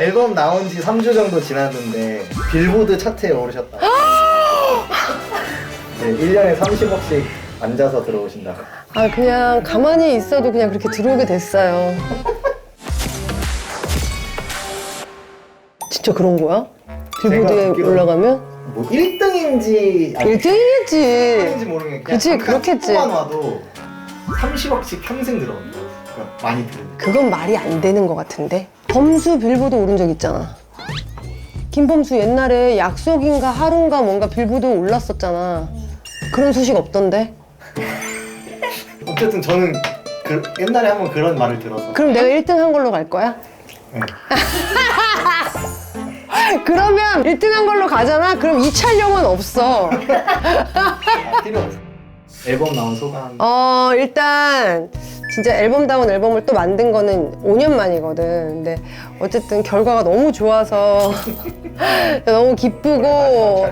앨범 나온 지 3주 정도 지났는데 빌보드 차트에 오르셨다. 네, 1년에 30억씩 앉아서 들어오신다. 아 그냥 가만히 있어도 그냥 그렇게 들어오게 됐어요. 진짜 그런 거야? 빌보드에 듣기로는- 올라가면? 뭐 1등인지 아니 1등이겠지. 1등인지 모르겠는데 그치, 그렇겠지. 만 와도 30억씩 평생 들어온다. 그러니까 많이 들은. 그건 말이 안 되는 것 같은데. 범수 빌보드 오른 적 있잖아. 김범수 옛날에 약속인가 하루인가 뭔가 빌보드 올랐었잖아. 그런 소식 없던데. 어쨌든 저는 그, 옛날에 한번 그런 말을 들어서 그럼 내가 1등 한 걸로 갈 거야? 네. 그러면 1등 한 걸로 가잖아? 그럼 이 촬영은 없어. 아, 필요 없어. 앨범 나온 소감. 어, 일단 진짜 앨범다운 앨범을 또 만든 거는 5년 만이거든. 근데 어쨌든 결과가 너무 좋아서 너무 기쁘고.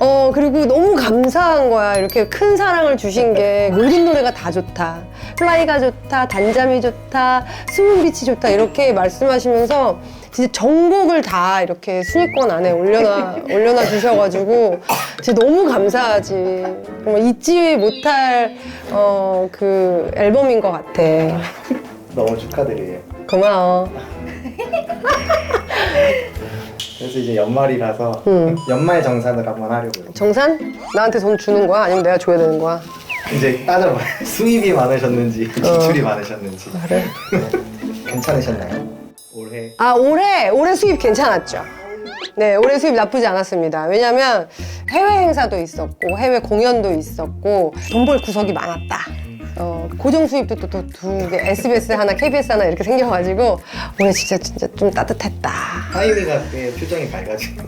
어, 그리고 너무 감사한 거야. 이렇게 큰 사랑을 주신 게 모든 노래가 다 좋다. 플라이가 좋다, 단잠이 좋다, 스문빛이 좋다 이렇게 말씀하시면서 진짜 전곡을 다 이렇게 순위권 안에 올려놔 올려놔 주셔가지고 진짜 너무 감사하지. 정말 잊지 못할 어, 그 앨범인 것 같아. 너무 축하드려요. 고마워. 그래서 이제 연말이라서 응. 연말 정산을 한번 하려고요. 정산? 나한테 돈 주는 거야? 아니면 내가 줘야 되는 거야? 이제 따져봐요. 수입이 많으셨는지 지출이 많으셨는지 그래. 괜찮으셨나요? 올해 아 올해 올해 수입 괜찮았죠. 네 올해 수입 나쁘지 않았습니다. 왜냐면 해외 행사도 있었고 해외 공연도 있었고 돈 벌 구석이 많았다. 어, 고정 수입도 또 두 개, SBS 하나, KBS 하나 이렇게 생겨가지고 올해 진짜 진짜 좀 따뜻했다. 하이미가 꽤 표정이 밝아지고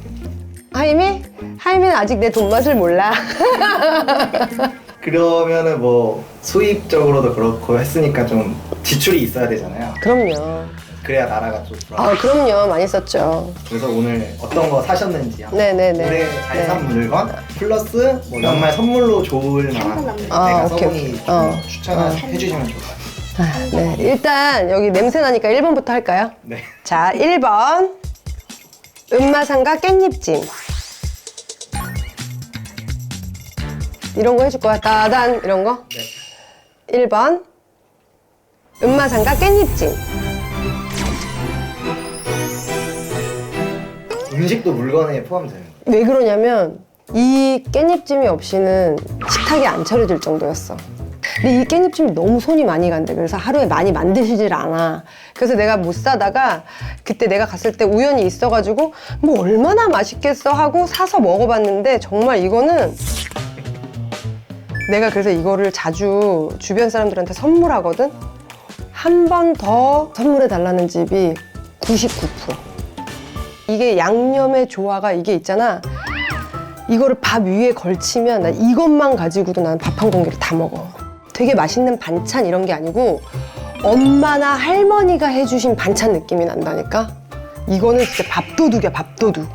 하이미? 하이미는 아직 내 돈 맛을 몰라. 그러면은 뭐 수입적으로도 그렇고 했으니까 좀 지출이 있어야 되잖아요. 그럼요. 그래야 나라가 좀 돌아. 아 그럼요 많이 썼죠. 그래서 오늘 어떤 거 사셨는지 한번 네네네. 올해 잘 네. 산 물건 플러스 뭐 연말 선물로 좋을 만한 아, 내가 오케이, 써보니 오케이. 좀 어. 추천해 주시면 좋을 것 같아요. 아, 네 일단 여기 냄새 나니까 1번부터 할까요? 네. 자, 1번. 은마상가 깻잎찜. 이런 거 해줄 거야? 따단, 이런 거? 네. 1번. 은마상가 깻잎찜. 음식도 물건에 포함되는 거. 왜 그러냐면, 이 깻잎찜이 없이는 식탁이 안 차려질 정도였어. 근데 이 깻잎찜이 너무 손이 많이 간대. 그래서 하루에 많이 만드시질 않아. 그래서 내가 못 사다가 그때 내가 갔을 때 우연히 있어가지고 뭐 얼마나 맛있겠어 하고 사서 먹어봤는데 정말 이거는 내가 그래서 이거를 자주 주변 사람들한테 선물하거든? 한 번 더 선물해 달라는 집이 99%. 이게 양념의 조화가 이게 있잖아. 이거를 밥 위에 걸치면 나 이것만 가지고도 난 밥 한 공기를 다 먹어. 되게 맛있는 반찬 이런 게 아니고 엄마나 할머니가 해주신 반찬 느낌이 난다니까? 이거는 진짜 밥도둑이야, 밥도둑.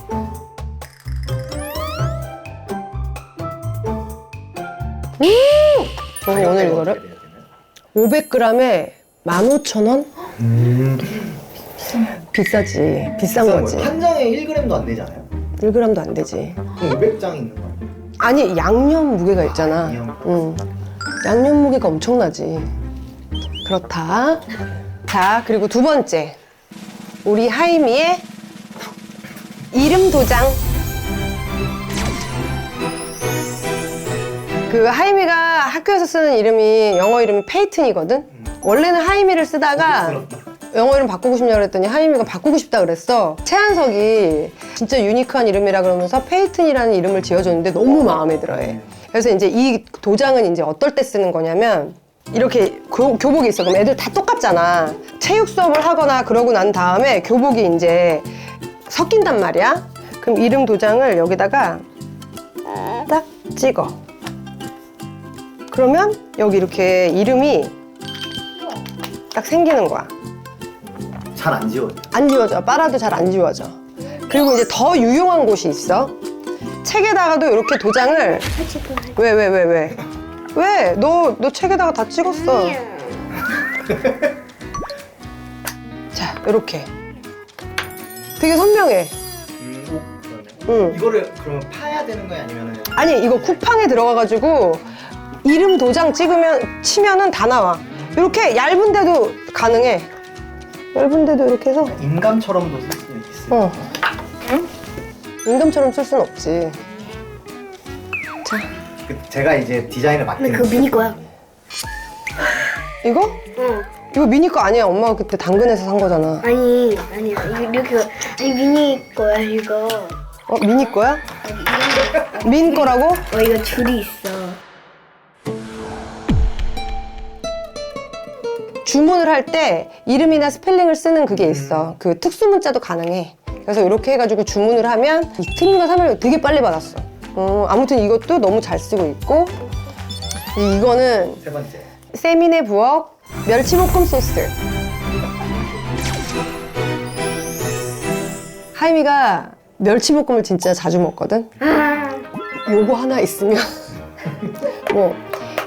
음! 저는 오늘 이거를 어떻게 돼야 되나요? 500g에 15,000원? 음. 비싸지. 비싼 비싼 거지. 거예요. 한 장에 1g도 안 되잖아요. 1g도 안 되지. 그럼 500장 있는 거예요. 아니, 양념 무게가 있잖아. 양념. 응. 양념 무게가 엄청나지. 그렇다. 자, 그리고 두 번째. 우리 하이미의 이름 도장. 그 하이미가 학교에서 쓰는 이름이 영어 이름이 페이튼이거든. 원래는 하이미를 쓰다가 고급스럽다. 영어 이름 바꾸고 싶냐 그랬더니 하이미가 바꾸고 싶다 그랬어. 최한석이 진짜 유니크한 이름이라 그러면서 페이튼이라는 이름을 지어줬는데 너무 마음에 들어해. 그래서 이제 이 도장은 이제 어떨 때 쓰는 거냐면 이렇게 교, 교복이 있어. 그럼 애들 다 똑같잖아. 체육 수업을 하거나 그러고 난 다음에 교복이 이제 섞인단 말이야. 그럼 이름 도장을 여기다가 딱 찍어. 그러면 여기 이렇게 이름이 딱 생기는 거야. 잘 안 지워져요. 안 지워져. 빨아도 잘 안 지워져. 그리고 이제 더 유용한 곳이 있어. 책에다가도 이렇게 도장을 왜왜 왜 왜? 왜? 너 너 책에다가 다 찍었어. 자, 이렇게 되게 선명해. 음, 오, 그러네. 응. 이거를 그러면 파야 되는 거야 아니면은 아니 이거 쿠팡에 들어가가지고 이름 도장 찍으면 치면은 다 나와. 이렇게 얇은데도 가능해. 얇은데도 이렇게 해서 인감처럼도 쓸 수 있어. 어. 인감처럼 쓸 순 없지. 자 그 제가 이제 디자인을 근데 맡기는 그거 미니 거야. 이거 응. 이거 미니 거 아니야. 엄마가 그때 당근에서 산 거잖아. 아니 아니야 이거 이렇게 아니 미니 거야 이거. 어 미니 거야? 민 거라고? 어 이거 줄이 있어. 주문을 할 때 이름이나 스펠링을 쓰는 그게 있어. 그 특수 문자도 가능해. 그래서 이렇게 해가지고 주문을 하면 이틀인가 3일 되게 빨리 받았어. 어, 아무튼 이것도 너무 잘 쓰고 있고 이- 이거는 세 번째. 세미네 부엌 멸치볶음 소스. 하임이가 멸치볶음을 진짜 자주 먹거든. 요거 하나 있으면 뭐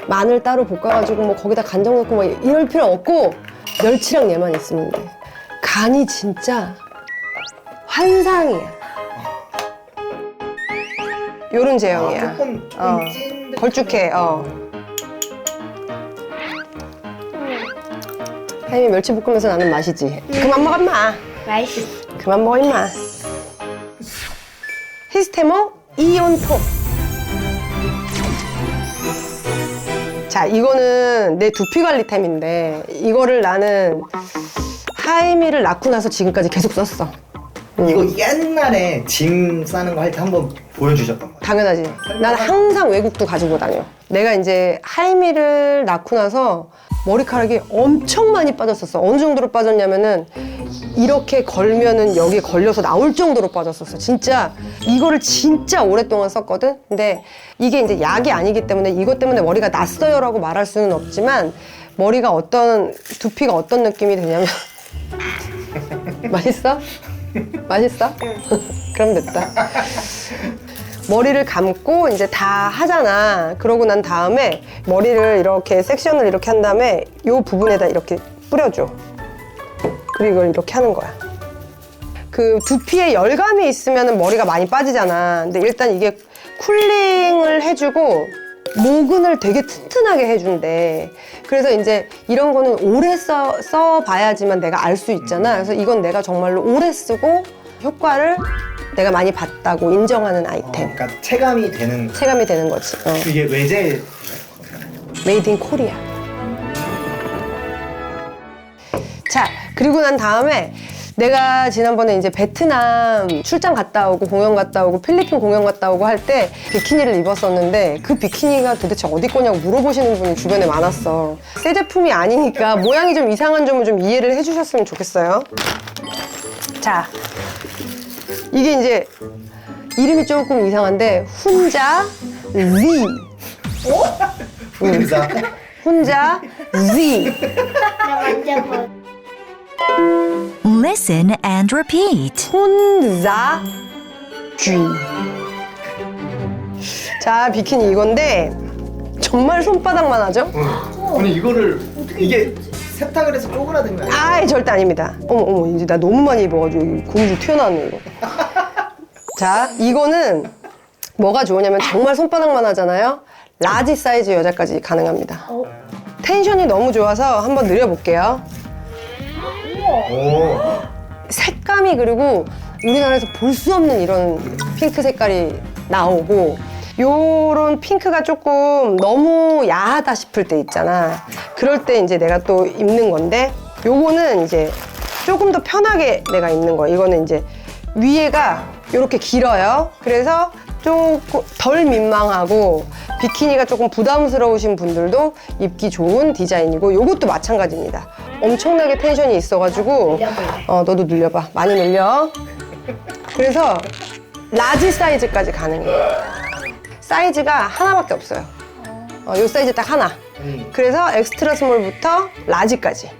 마늘 따로 볶아가지고 뭐 거기다 간장 넣고 뭐 이럴 필요 없고 멸치랑 얘만 있으면 돼. 간이 진짜 환상이야. 요런 제형이야. 아, 조금 조금 어. 찐 걸쭉해. 어. 하임이 멸치 볶음에서 나는 맛이지. 그만 먹어 임마. 맛있어. 그만 먹어 임마. 히스테모 이온톡. 자, 이거는 내 두피 관리템인데 이거를 나는 하이미를 낳고 나서 지금까지 계속 썼어. 이거 옛날에 짐 싸는 거 할 때 한번 보여주셨던 거예요. 당연하지. 난 항상 외국도 가지고 다녀. 내가 이제 하이미를 낳고 나서 머리카락이 엄청 많이 빠졌었어. 어느 정도로 빠졌냐면은 이렇게 걸면은 여기 걸려서 나올 정도로 빠졌었어. 진짜 이거를 진짜 오랫동안 썼거든. 근데 이게 이제 약이 아니기 때문에 이것 때문에 머리가 났어요라고 말할 수는 없지만 머리가 어떤 두피가 어떤 느낌이 되냐면 맛있어? 맛있어? 그럼 됐다. 머리를 감고 이제 다 하잖아. 그러고 난 다음에 머리를 이렇게 섹션을 이렇게 한 다음에 이 부분에다 이렇게 뿌려줘. 그리고 이걸 이렇게 하는 거야. 그 두피에 열감이 있으면 머리가 많이 빠지잖아. 근데 일단 이게 쿨링을 해주고 모근을 되게 튼튼하게 해준대. 그래서 이제 이런 거는 오래 써, 써봐야지만 내가 알 수 있잖아. 그래서 이건 내가 정말로 오래 쓰고 효과를 내가 많이 봤다고 인정하는 어, 아이템. 그러니까 체감이 되는 체감이 되는 거지. 어. 이게 외제 메이드 인 코리아. 자, 그리고 난 다음에 내가 지난번에 이제 베트남 출장 갔다 오고 공연 갔다 오고 필리핀 공연 갔다 오고 할 때 비키니를 입었었는데 그 비키니가 도대체 어디 거냐고 물어보시는 분이 주변에 많았어. 새 제품이 아니니까 모양이 좀 이상한 점을 좀 이해를 해주셨으면 좋겠어요. 자, 이게 이제 이름이 조금 이상한데 훈자 Z. 혼자 Z. 나 만져봐. Listen and repeat. 혼자 G. 자, 비키니 이건데 정말 손바닥만 하죠? 아니 이거를 이게 세탁을 해서 쪼그라든 거야. 아이, 절대 아닙니다. 어머, 어머, 이제 나 너무 많이 입어가지고 여기 고무줄 튀어나왔네, 이거. 자, 이거는 뭐가 좋으냐면 정말 손바닥만 하잖아요? 라지 사이즈 여자까지 가능합니다. 텐션이 너무 좋아서 한번 느려볼게요. 오. 색감이 그리고 우리나라에서 볼 수 없는 이런 핑크 색깔이 나오고 요런 핑크가 조금 너무 야하다 싶을 때 있잖아. 그럴 때 이제 내가 또 입는 건데 요거는 이제 조금 더 편하게 내가 입는 거야. 이거는 이제 위에가 이렇게 길어요. 그래서 조금 덜 민망하고 비키니가 조금 부담스러우신 분들도 입기 좋은 디자인이고 요것도 마찬가지입니다. 엄청나게 텐션이 있어가지고. 어 너도 늘려봐. 많이 늘려. 그래서 라지 사이즈까지 가능해. 사이즈가 하나밖에 없어요. 어, 요 사이즈 딱 하나. 음. 그래서 엑스트라 스몰부터 라지까지.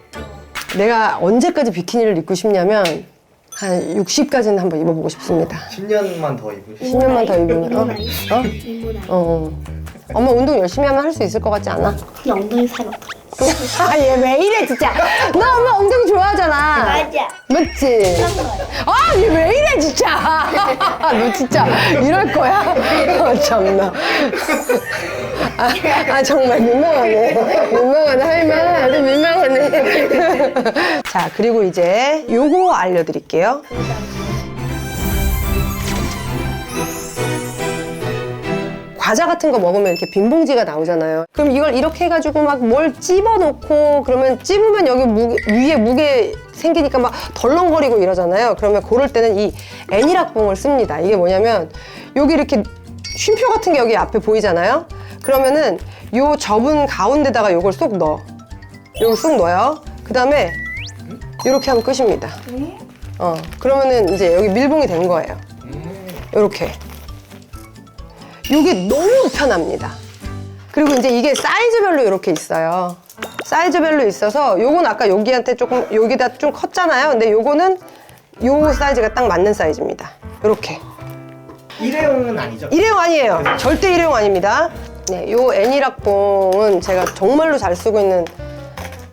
내가 언제까지 비키니를 입고 싶냐면 한 60까지는 한번 입어보고 싶습니다. 10년만 더수 10년만 더 입으면 어? 어? 이모나이. 어. 엄마 운동 열심히 하면 할 수 있을 것 같지 않아? 근데 엉덩이 살 없어. 아 얘 왜 이래 진짜. 나 엄마 엉덩이 좋아하잖아. 맞아. 맞지? 아 얘왜 진짜 너 진짜 이럴 거야? 어, 참나 아, 아 정말 민망하네 민망하네 할만 아주 민망하네 자 그리고 이제 요거 알려드릴게요 과자 같은 거 먹으면 이렇게 빈 봉지가 나오잖아요. 그럼 이걸 이렇게 해가지고 막 뭘 찝어놓고 그러면 찝으면 여기 무게, 위에 무게 생기니까 막 덜렁거리고 이러잖아요. 그러면 고를 때는 이 애니락봉을 씁니다. 이게 뭐냐면 여기 이렇게 쉼표 같은 게 여기 앞에 보이잖아요. 그러면은 요 접은 가운데다가 요걸 쏙 넣어. 요걸 쏙 넣어요. 그 다음에 이렇게 하면 끝입니다. 어, 그러면은 이제 여기 밀봉이 된 거예요. 이렇게. 이게 너무 편합니다. 그리고 이제 이게 사이즈별로 이렇게 있어요. 사이즈별로 있어서 요건 아까 여기한테 조금 여기다 좀 컸잖아요. 근데 요거는 요 사이즈가 딱 맞는 사이즈입니다. 이렇게. 일회용은 아니죠? 일회용 아니에요. 절대 일회용 아닙니다. 네, 요 애니락봉은 제가 정말로 잘 쓰고 있는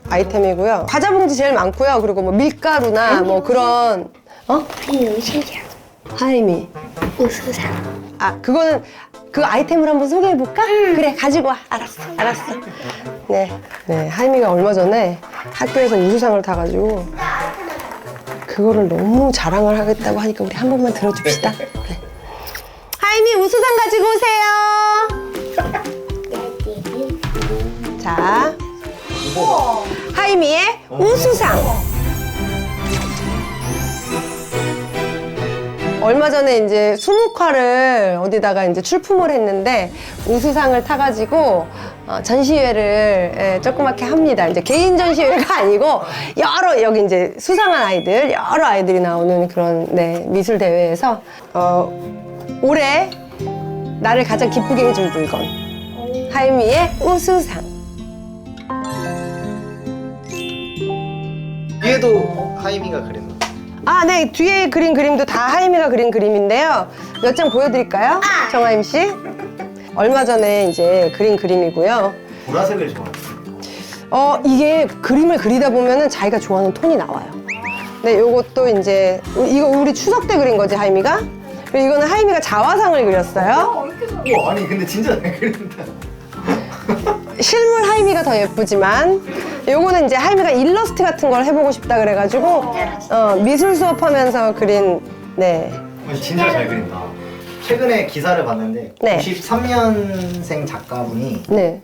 아이템이고요. 과자 봉지 제일 많고요. 그리고 뭐 밀가루나 뭐 그런 어? 아니 의식이야. 하이미. 우수상. 아 그거는 그 아이템을 한번 소개해 볼까? 그래 가지고 와. 알았어, 알았어. 네, 네 하이미가 얼마 전에 학교에서 우수상을 타가지고 그거를 너무 자랑을 하겠다고 하니까 우리 한 번만 들어줍시다. 그래. 하이미 우수상 가지고 오세요. 자, 하이미의 우수상. 얼마 전에 이제 수묵화를 어디다가 이제 출품을 했는데 우수상을 타가지고 어, 전시회를 예, 조그맣게 합니다. 이제 개인 전시회가 아니고 여러 여기 이제 수상한 아이들 여러 아이들이 나오는 그런 네, 미술 대회에서 어, 올해 나를 가장 기쁘게 해준 물건 하이미의 우수상. 뒤에도 하이미가 그렸나? 아, 네. 뒤에 그린 그림도 다 하이미가 그린 그림인데요. 몇 장 보여드릴까요? 정하임 씨. 얼마 전에 이제 그린 그림이고요. 보라색을 좋아해요. 어, 이게 그림을 그리다 보면은 자기가 좋아하는 톤이 나와요. 네, 요것도 이제, 이거 우리 추석 때 그린 거지, 하이미가? 그리고 이거는 하이미가 자화상을 그렸어요. 우와 아니 근데 진짜 잘 그린다. 실물 하이미가 더 예쁘지만, 요거는 이제 하이미가 일러스트 같은 걸 해보고 싶다 그래가지고, 어, 미술 수업하면서 그린, 네. 진짜 잘 그린다. 최근에 기사를 봤는데 네. 93년생 작가분이 네.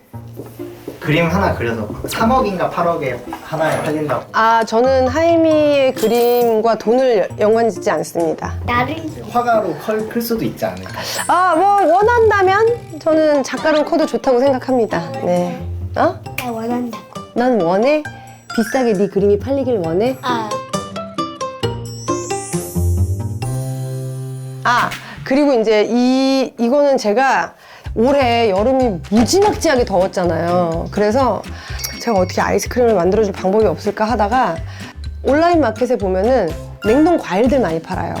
그림 하나 그려서 3억인가 8억에 하나에 팔린다고. 아, 저는 하이미의 그림과 돈을 연관짓지 않습니다. 나를 화가로 클, 클 수도 있지 않을까. 아, 뭐, 원한다면 저는 작가로 커도 좋다고 생각합니다. 네. 어? 나 원한다. 난 원해? 비싸게 네 그림이 팔리길 원해? 아 아, 그리고 이제 이, 이거는 제가 올해 여름이 무지막지하게 더웠잖아요. 그래서 제가 어떻게 아이스크림을 만들어줄 방법이 없을까 하다가 온라인 마켓에 보면은 냉동 과일들 많이 팔아요.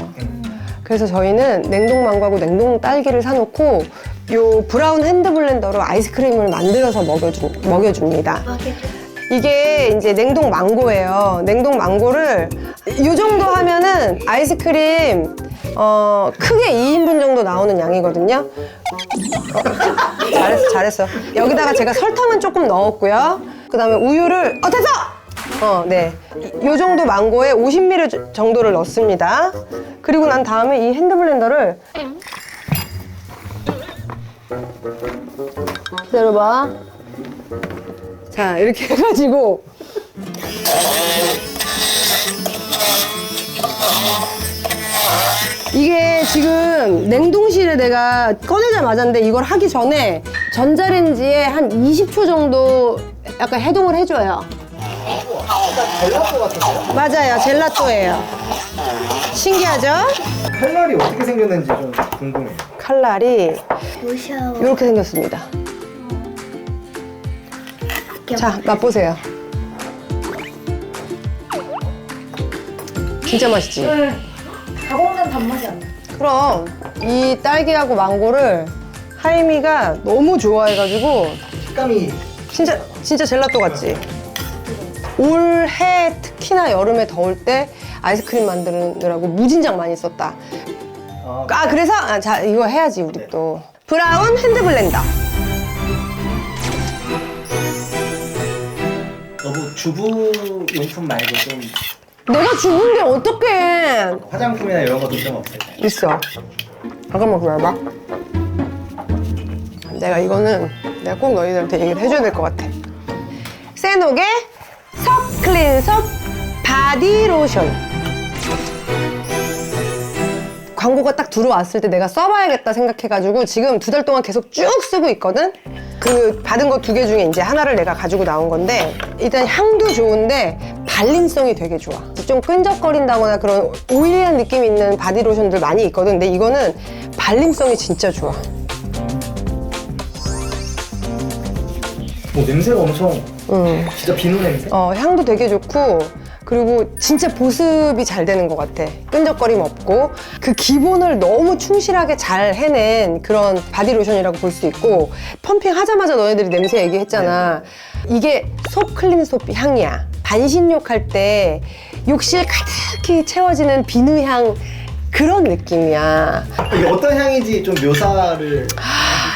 그래서 저희는 냉동 망고하고 냉동 딸기를 사놓고 요 브라운 핸드 블렌더로 아이스크림을 만들어서 먹여주, 먹여줍니다. 먹여줘. 이게 이제 냉동 망고예요. 냉동 망고를 이 정도 하면은 아이스크림 어, 크게 2인분 정도 나오는 양이거든요. 어, 잘했어, 잘했어. 여기다가 제가 설탕은 조금 넣었고요. 그 다음에 우유를, 어, 됐어! 어, 네. 이- 요 정도 망고에 50ml 정도를 넣습니다. 그리고 난 다음에 이 핸드블렌더를 기다려봐. 자, 이렇게 해가지고. 이게 지금 냉동실에 내가 꺼내자마자인데 이걸 하기 전에 전자레인지에 한 20초 정도 약간 해동을 해줘요. 젤라또 같은데요? 맞아요. 젤라또예요. 신기하죠? 칼날이 어떻게 생겼는지 좀 궁금해요. 칼날이. 이렇게 생겼습니다. 자, 맛보세요. 진짜 맛있지? 가공된 단맛이 안 나. 그럼 이 딸기하고 망고를 하이미가 너무 좋아해가지고 식감이 진짜 진짜 젤라또 같지? 올해 특히나 여름에 더울 때 아이스크림 만드느라고 무진장 많이 썼다. 아, 아 그래서 아, 자 이거 해야지 우리 네. 또 브라운 핸드 블렌더. 주부 용품 말고 좀 내가 죽은데 어떡해? 화장품이나 이런 것도 좀 없을까요? 있어. 잠깐만 기다려봐. 내가 이거는 내가 꼭 너희들한테 얘기를 해줘야 될 것 같아. 세녹의 석 클린섭 바디 로션. 광고가 딱 들어왔을 때 내가 써봐야겠다 생각해가지고 지금 두 달 동안 계속 쭉 쓰고 있거든? 그 받은 거 두 개 중에 이제 하나를 내가 가지고 나온 건데 일단 향도 좋은데 발림성이 되게 좋아. 좀 끈적거린다거나 그런 오일리한 느낌 있는 바디로션들 많이 있거든. 근데 이거는 발림성이 진짜 좋아. 뭐 냄새가 엄청 음. 진짜 비누 냄새? 어, 향도 되게 좋고 그리고 진짜 보습이 잘 되는 것 같아. 끈적거림 없고 그 기본을 너무 충실하게 잘 해낸 그런 바디로션이라고 볼 수 있고 펌핑 하자마자 너네들이 냄새 얘기했잖아. 이게 속 클린 속 향이야. 반신욕 할 때 욕실 가득히 채워지는 비누향 그런 느낌이야. 이게 어떤 향인지 좀 묘사를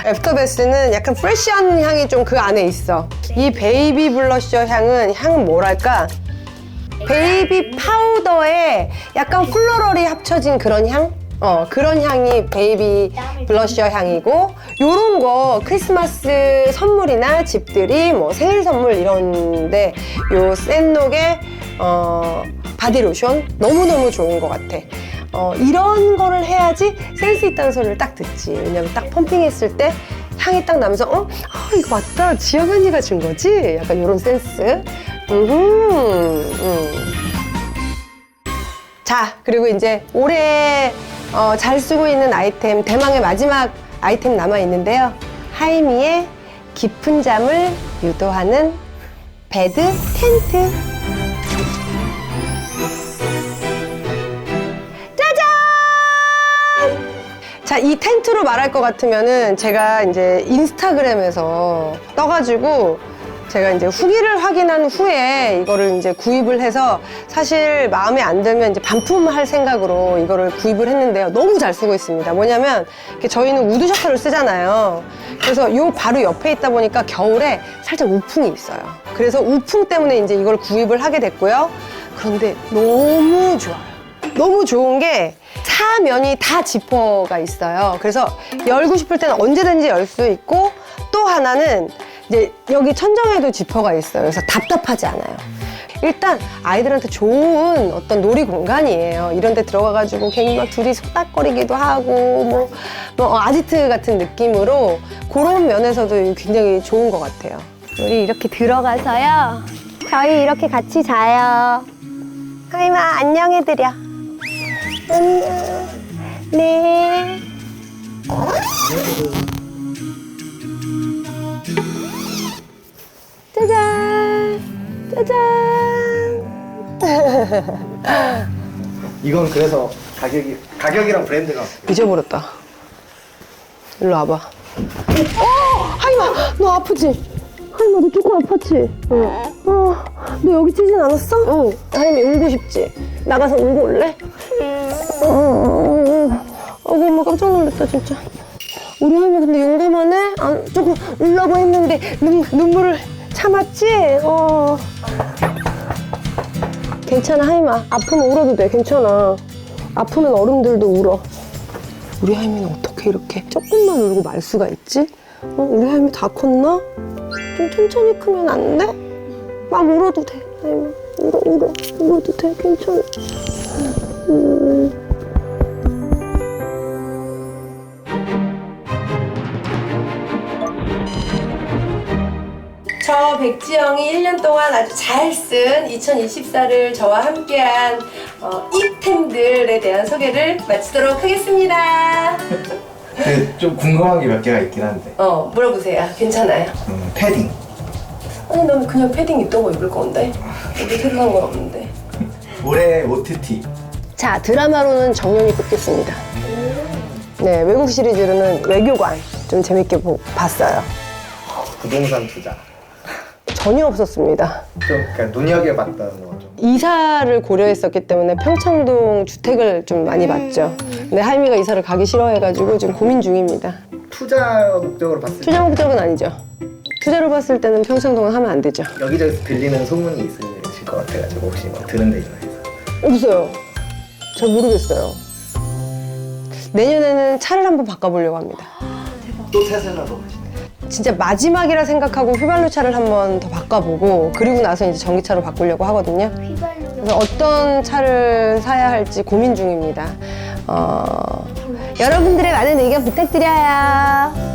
애프터베스는 약간 프레쉬한 향이 좀 그 안에 있어. 이 베이비 블러셔 향은 향 뭐랄까? 베이비 파우더에 약간 플로럴이 합쳐진 그런 향? 어, 그런 향이 베이비 블러셔 향이고, 요런 거 크리스마스 선물이나 집들이 뭐 생일 선물 이런데 요 센녹의 어, 바디로션 너무너무 좋은 것 같아. 어, 이런 거를 해야지 센스 있다는 소리를 딱 듣지. 왜냐면 딱 펌핑했을 때 향이 딱 나면서, 어? 아, 이거 맞다. 지영 언니가 준 거지? 약간 이런 센스. 음흠, 음. 자, 그리고 이제 올해 어, 잘 쓰고 있는 아이템, 대망의 마지막 아이템 남아 있는데요. 하이미의 깊은 잠을 유도하는 베드 텐트. 짜잔! 자, 이 텐트로 말할 것 같으면은 제가 이제 인스타그램에서 떠가지고 제가 이제 후기를 확인한 후에 이거를 이제 구입을 해서 사실 마음에 안 들면 이제 반품할 생각으로 이거를 구입을 했는데요. 너무 잘 쓰고 있습니다. 뭐냐면 저희는 우드 셔터를 쓰잖아요. 그래서 요 바로 옆에 있다 보니까 겨울에 살짝 우풍이 있어요. 그래서 우풍 때문에 이제 이걸 구입을 하게 됐고요. 그런데 너무 좋아요. 너무 좋은 게 차면이 다 지퍼가 있어요. 그래서 열고 싶을 때는 언제든지 열 수 있고 또 하나는 여기 천정에도 지퍼가 있어요. 그래서 답답하지 않아요. 일단 아이들한테 좋은 어떤 놀이 공간이에요. 이런 데 들어가가지고 괜히 막 둘이 속닥거리기도 하고 뭐, 뭐 아지트 같은 느낌으로 그런 면에서도 굉장히 좋은 것 같아요. 우리 이렇게 들어가서요. 저희 이렇게 같이 자요. 하이마 안녕해드려. 안녕. 네. 짜잔. 짜잔. 이건 그래서 가격이 가격이랑 브랜드가 잊어버렸다. 일로 와봐. 어! 하이마! 너 아프지? 하이마, 너 조금 아팠지? 어. 어. 너 여기 찌진 않았어? 어. 하이미, 울고 싶지? 나가서 울고 올래? 어, 어, 어, 어. 엄마 깜짝 놀랐다, 진짜. 우리 하이미 근데 용감하네? 안, 조금 울라고 했는데 눈, 눈물을 참았지? 어. 괜찮아, 하이마. 아프면 울어도 돼, 괜찮아. 아프면 어른들도 울어. 우리 하이미는 어떻게 이렇게 조금만 울고 말 수가 있지? 어, 우리 하이미 다 컸나? 좀 천천히 크면 안 돼? 막 울어도 돼, 하이미. 울어, 울어. 울어도 돼, 괜찮아. 음. 저 백지영이 1년 동안 아주 잘 쓴 2024를 저와 함께한 어, 이템들에 대한 소개를 마치도록 하겠습니다. 그좀 궁금한 게 몇 개가 있긴 한데 어, 물어보세요. 괜찮아요. 음, 패딩 아니, 난 그냥 패딩 있던 거 입을 건데. 어디 새로운 건 없는데. 올해 OTT 자, 드라마로는 정년이 뽑겠습니다. 네, 외국 시리즈로는 외교관 좀 재밌게 보- 봤어요. 부동산 투자 전혀 없었습니다. 좀 그러니까 눈여겨봤던 거죠. 이사를 고려했었기 때문에 평창동 주택을 좀 많이 봤죠. 근데 하임이가 이사를 가기 싫어해가지고 지금 고민 중입니다. 투자 목적으로 봤을 때 투자 목적은 아니죠. 투자로 봤을 때는 평창동은 하면 안 되죠. 여기저기서 들리는 소문이 있으실 것 같아가지고 혹시 뭐 들은 데 있나요? 없어요. 잘 모르겠어요. 내년에는 차를 한번 바꿔보려고 합니다. 또 테슬라로 가시네요. 진짜 마지막이라 생각하고 휘발유 차를 한번 더 바꿔보고 그리고 나서 이제 전기차로 바꾸려고 하거든요. 휘발유. 그래서 어떤 차를 사야 할지 고민 중입니다. 어, 여러분들의 많은 의견 부탁드려요.